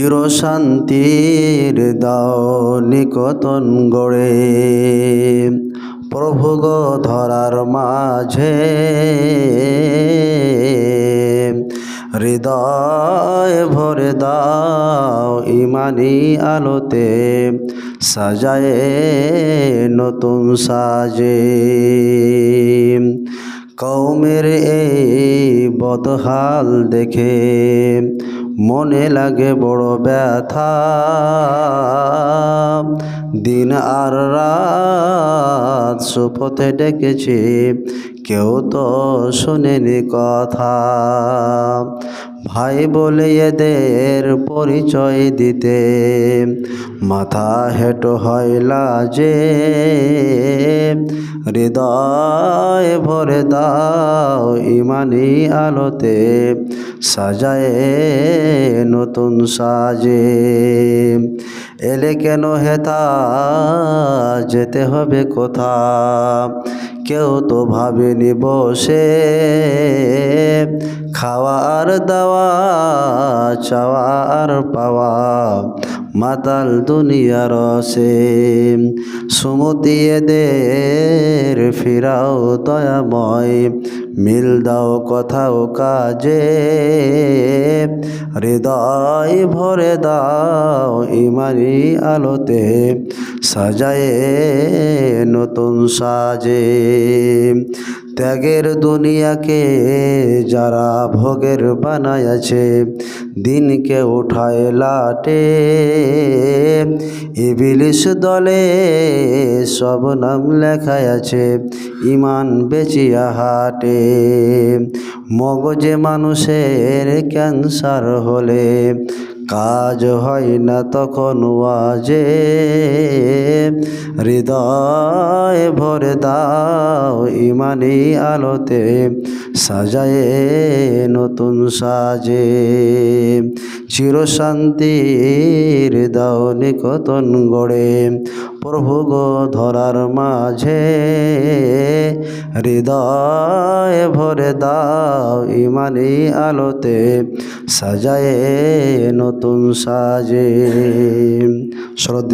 চিরশান্তির দাও নিকতন গড়ে। প্রভু গো ধরার মাঝে হৃদয় ভরে দাও ইমানি আলোতে, সাজায়ে নতুন সাজে। কৌমের এই বদহাল দেখে মনে লাগে বড় ব্যথা। দিন আর রাত সুপথে ডেকেছি, কেউ তো শোনেনি কথা। ভাই বলে এদের পরিচয় দিতে, মাথা হেঁটো হয় লাজে। হৃদয় ভরে দাও ইমানি আলোতে সাজায়ে, নতুন সাজে। এলে কেন হেতা, যেতে হবে কোথা? কেউ তো ভাবেনি বসে। খাওয়ার দাওয়া চাওয়ার পাওয়া। মাতাল দুনিয়ার সে সুমতি এদের ফিরাও দয়াময়। মিল দাও কথাও কাজে। হৃদয় ভরে দাও ইমানি আলোতে। সাজায়ে নতুন সাজে। ত্যাগের দুনিয়াকে যারা ভোগের বানায়াছে দিনকে উঠায় লাটে। ইবিলিশ দলে সব নাম লেখায় আছে ইমান বেচিয়া হাটে। মগজে মানুষের ক্যান্সার হলে কাজ হয় না তখন ওয়াজে। হৃদয় ভরে দাও ইমানি আলোতে, সাজায়ে নতুন সাজে। চিরশান্তির দাও নিকতন গড়ে, প্রভু গো ধরার মাঝে। হৃদয় ভরে দাও ইমানি আলোতে, সাজায়ে নতুন সাজে। শ্রদ্ধা